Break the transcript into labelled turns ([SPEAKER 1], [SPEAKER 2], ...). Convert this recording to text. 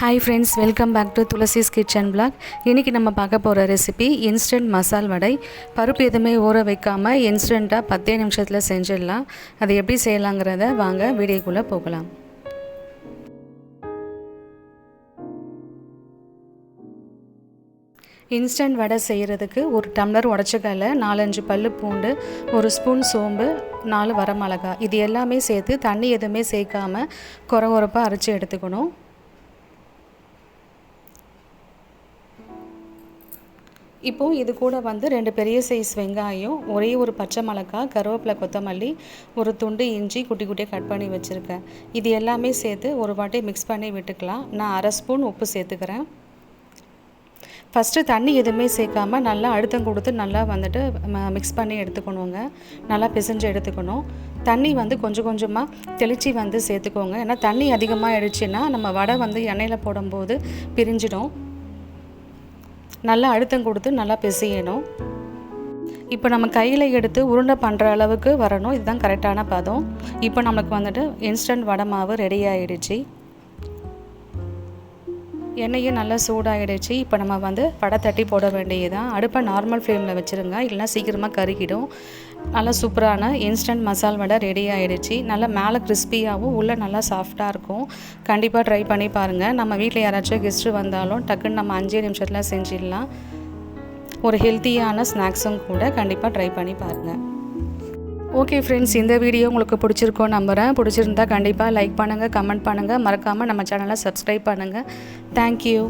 [SPEAKER 1] Hi friends welcome back to Thulasi's kitchen blog இன்றைக்கி நம்ம பார்க்க போகிற ரெசிபி இன்ஸ்டன்ட் மசால் வடை. பருப்பு எதுவுமே ஊற வைக்காமல் இன்ஸ்டண்ட்டாக பத்தே நிமிஷத்தில் செஞ்சிடலாம். அது எப்படி செய்யலாங்கிறத வாங்க வீடியோக்குள்ளே போகலாம். இன்ஸ்டன்ட் வடை செய்கிறதுக்கு ஒரு டம்ளர் உடச்சக்கல்ல நாலஞ்சு பல்லு பூண்டு ஒரு ஸ்பூன் சோம்பு நாலு வரமிளகா இது எல்லாமே சேர்த்து தண்ணி எதுவுமே சேர்க்காமல் குறை குறப்பாக அரைச்சி எடுத்துக்கணும். இப்போது இது கூட வந்து ரெண்டு பெரிய சைஸ் வெங்காயம் ஒரே ஒரு பச்சை மிளகாய் கருவேப்பிலை கொத்தமல்லி ஒரு துண்டு இஞ்சி குட்டி குட்டியாக கட் பண்ணி வச்சுருக்கேன். இது எல்லாமே சேர்த்து ஒரு வாட்டி மிக்ஸ் பண்ணி விட்டுக்கலாம். நான் அரை ஸ்பூன் உப்பு சேர்த்துக்கிறேன். ஃபஸ்ட்டு தண்ணி எதுவுமே சேர்க்காமல் நல்லா அழுத்தம் கொடுத்து நல்லா வந்துட்டு மிக்ஸ் பண்ணி எடுத்துக்கணுங்க. நல்லா பிசைஞ்சு எடுத்துக்கணும். தண்ணி வந்து கொஞ்சம் கொஞ்சமாக தெளித்து வந்து சேர்த்துக்கோங்க. ஏன்னா தண்ணி அதிகமாக ஆயிடுச்சுன்னா நம்ம வடை வந்து எண்ணெயில் போடும்போது பிரிஞ்சிடும். நல்லா அழுத்தம் கொடுத்து நல்லா பிசையணும் இப்போ நம்ம கையில் எடுத்து உருண்டை பண்ணுற அளவுக்கு வரணும். இதுதான் கரெக்டான பதம். இப்போ நமக்கு வந்துட்டு இன்ஸ்டன்ட் வடை மாவு ரெடி ஆகிடுச்சு எண்ணெயும் நல்லா சூடாகிடுச்சு இப்போ நம்ம வந்து வடை தட்டி போட வேண்டியதுதான். அடுப்பை நார்மல் ஃப்ளேமில் வச்சுருங்க. இல்லைனா சீக்கிரமாக கருகிடும். நல்லா சூப்பரான இன்ஸ்டன்ட் மசால் வடை ரெடி ஆகிடுச்சு நல்லா மேலே கிறிஸ்பியாகவும் உள்ளே நல்லா சாஃப்டாக இருக்கும். கண்டிப்பாக ட்ரை பண்ணி பாருங்கள் நம்ம வீட்டில் யாராச்சும் கெஸ்ட்டு வந்தாலும் டக்குன்னு நம்ம அஞ்சே நிமிஷத்தில் செஞ்சிடலாம். ஒரு ஹெல்த்தியான ஸ்நாக்ஸும் கூட கண்டிப்பாக ட்ரை பண்ணி பாருங்கள் ஓகே ஃப்ரெண்ட்ஸ் இந்த வீடியோ உங்களுக்கு பிடிச்சிருக்கோம் நம்புகிறேன் பிடிச்சிருந்தா கண்டிப்பாக லைக் பண்ணுங்கள் கமெண்ட் பண்ணுங்கள் மறக்காமல் நம்ம சேனலை சப்ஸ்கிரைப் பண்ணுங்கள் தேங்க்யூ